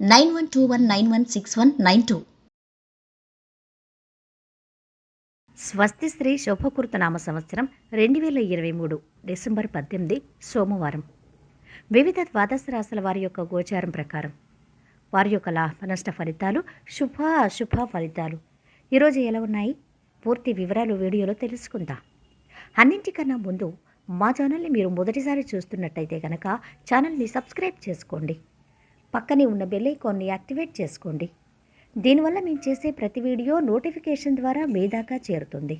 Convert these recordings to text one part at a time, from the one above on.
nine one two one nine one six one nine two. స్వస్తి స్త్రీ శోభకృత నామ సంవత్సరం రెండు వేల ఇరవై మూడు డిసెంబర్ పద్దెనిమిది సోమవారం. వివిధ ద్వాదశ రాశుల వారి యొక్క గోచారం ప్రకారం వారి యొక్క లాభ నష్ట ఫలితాలు శుభ అశుభ ఫలితాలు. ఈరోజు ఎలా ఉన్నాయి? పూర్తి వివరాలు వీడియోలో తెలుసుకుందాం. అన్నింటికన్నా ముందు మా ఛానల్ని మీరు మొదటిసారి చూస్తున్నట్టయితే కనుక ఛానల్ని సబ్స్క్రైబ్ చేసుకోండి. పక్కనే ఉన్న బెల్ ఐకాన్ని యాక్టివేట్ చేసుకోండి. దీనివల్ల మేము చేసే ప్రతి వీడియో నోటిఫికేషన్ ద్వారా మీ దాకా చేరుతుంది.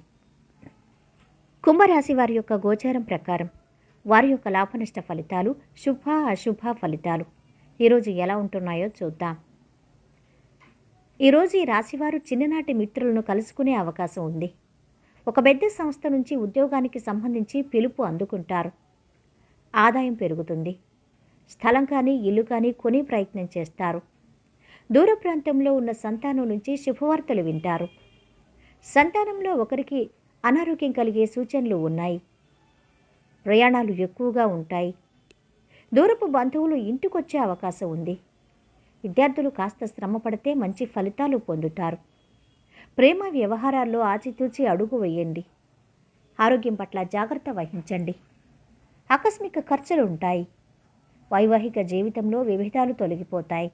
కుంభరాశి వారి యొక్క గోచారం ప్రకారం వారి యొక్క లాభనష్ట ఫలితాలు శుభ అశుభ ఫలితాలు. ఈరోజు ఎలా ఉంటున్నాయో చూద్దాం. ఈరోజు ఈ రాశివారు చిన్ననాటి మిత్రులను కలుసుకునే అవకాశం ఉంది. ఒక పెద్ద సంస్థ నుంచి ఉద్యోగానికి సంబంధించి పిలుపు అందుకుంటారు. ఆదాయం పెరుగుతుంది. స్థలం కానీ ఇల్లు కానీ కొని ప్రయత్నం చేస్తారు. దూర ప్రాంతంలో ఉన్న సంతానం నుంచి శుభవార్తలు వింటారు. సంతానంలో ఒకరికి అనారోగ్యం కలిగే సూచనలు ఉన్నాయి. ప్రయాణాలు ఎక్కువగా ఉంటాయి. దూరపు బంధువులు ఇంటికొచ్చే అవకాశం ఉంది. విద్యార్థులు కాస్త శ్రమ పడితే మంచి ఫలితాలు పొందుతారు. ప్రేమ వ్యవహారాల్లో ఆచితూచి అడుగు వేయండి. ఆరోగ్యం పట్ల జాగ్రత్త వహించండి. ఆకస్మిక ఖర్చులు ఉంటాయి. వైవాహిక జీవితంలో విభేదాలు తొలగిపోతాయి.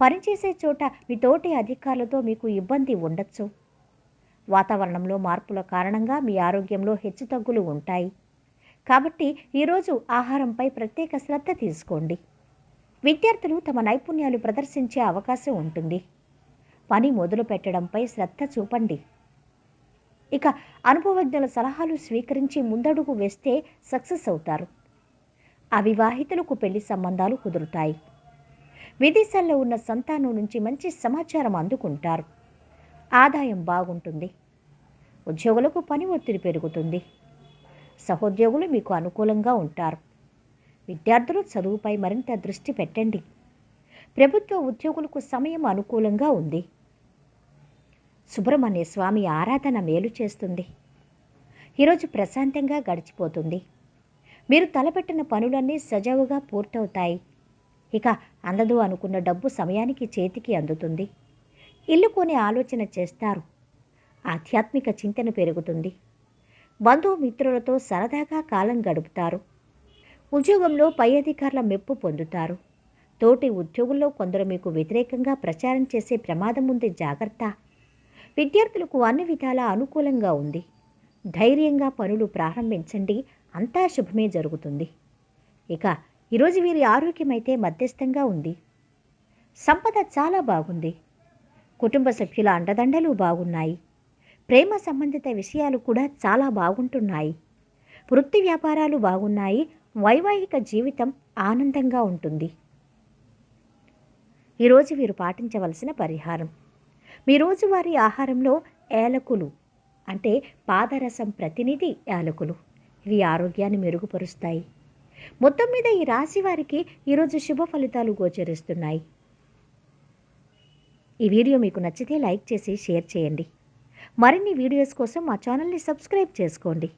పనిచేసే చోట మీ తోటి అధికారులతో మీకు ఇబ్బంది ఉండొచ్చు. వాతావరణంలో మార్పుల కారణంగా మీ ఆరోగ్యంలో హెచ్చుతగ్గులు ఉంటాయి. కాబట్టి ఈరోజు ఆహారంపై ప్రత్యేక శ్రద్ధ తీసుకోండి. విద్యార్థులు తమ నైపుణ్యాలు ప్రదర్శించే అవకాశం ఉంటుంది. పని మొదలు పెట్టడంపై శ్రద్ధ చూపండి. ఇక అనుభవజ్ఞుల సలహాలు స్వీకరించి ముందడుగు వేస్తే సక్సెస్ అవుతారు. అవివాహితులకు పెళ్ళి సంబంధాలు కుదురుతాయి. విదేశాల్లో ఉన్న సంతానం నుంచి మంచి సమాచారం అందుకుంటారు. ఆదాయం బాగుంటుంది. ఉద్యోగులకు పని ఒత్తిడి పెరుగుతుంది. సహోద్యోగులు మీకు అనుకూలంగా ఉంటారు. విద్యార్థులు చదువుపై మరింత దృష్టి పెట్టండి. ప్రభుత్వ ఉద్యోగులకు సమయం అనుకూలంగా ఉంది. సుబ్రహ్మణ్య స్వామి ఆరాధన మేలు చేస్తుంది. ఈరోజు ప్రశాంతంగా గడిచిపోతుంది. మీరు తలపెట్టిన పనులన్నీ సజావుగా పూర్తవుతాయి. ఇక అందదు అనుకున్న డబ్బు సమయానికి చేతికి అందుతుంది. ఇల్లు కొనే ఆలోచన చేస్తారు. ఆధ్యాత్మిక చింతన పెరుగుతుంది. బంధుమిత్రులతో సరదాగా కాలం గడుపుతారు. ఉద్యోగంలో పై అధికారుల మెప్పు పొందుతారు. తోటి ఉద్యోగుల్లో కొందరు మీకు వ్యతిరేకంగా ప్రచారం చేసే ప్రమాదం ఉంది జాగ్రత్త. విద్యార్థులకు అన్ని విధాలా అనుకూలంగా ఉంది. ధైర్యంగా పనులు ప్రారంభించండి అంతా శుభమే జరుగుతుంది. ఇక ఈరోజు వీరి ఆరోగ్యం అయితే మధ్యస్థంగా ఉంది. సంపద చాలా బాగుంది. కుటుంబ సభ్యుల అండదండలు బాగున్నాయి. ప్రేమ సంబంధిత విషయాలు కూడా చాలా బాగుంటున్నాయి. వృత్తి వ్యాపారాలు బాగున్నాయి. వైవాహిక జీవితం ఆనందంగా ఉంటుంది. ఈరోజు వీరు పాటించవలసిన పరిహారం. మీ రోజువారీ ఆహారంలో ఏలకులు అంటే పాదరసం ప్రతినిధి యాలకులు ఇవి ఆరోగ్యాన్ని మెరుగుపరుస్తాయి. మొత్తం మీద ఈ రాశి వారికి ఈరోజు శుభ ఫలితాలు గోచరిస్తున్నాయి. ఈ వీడియో మీకు నచ్చితే లైక్ చేసి షేర్ చేయండి. మరిన్ని వీడియోస్ కోసం మా ఛానల్ని సబ్స్క్రైబ్ చేసుకోండి.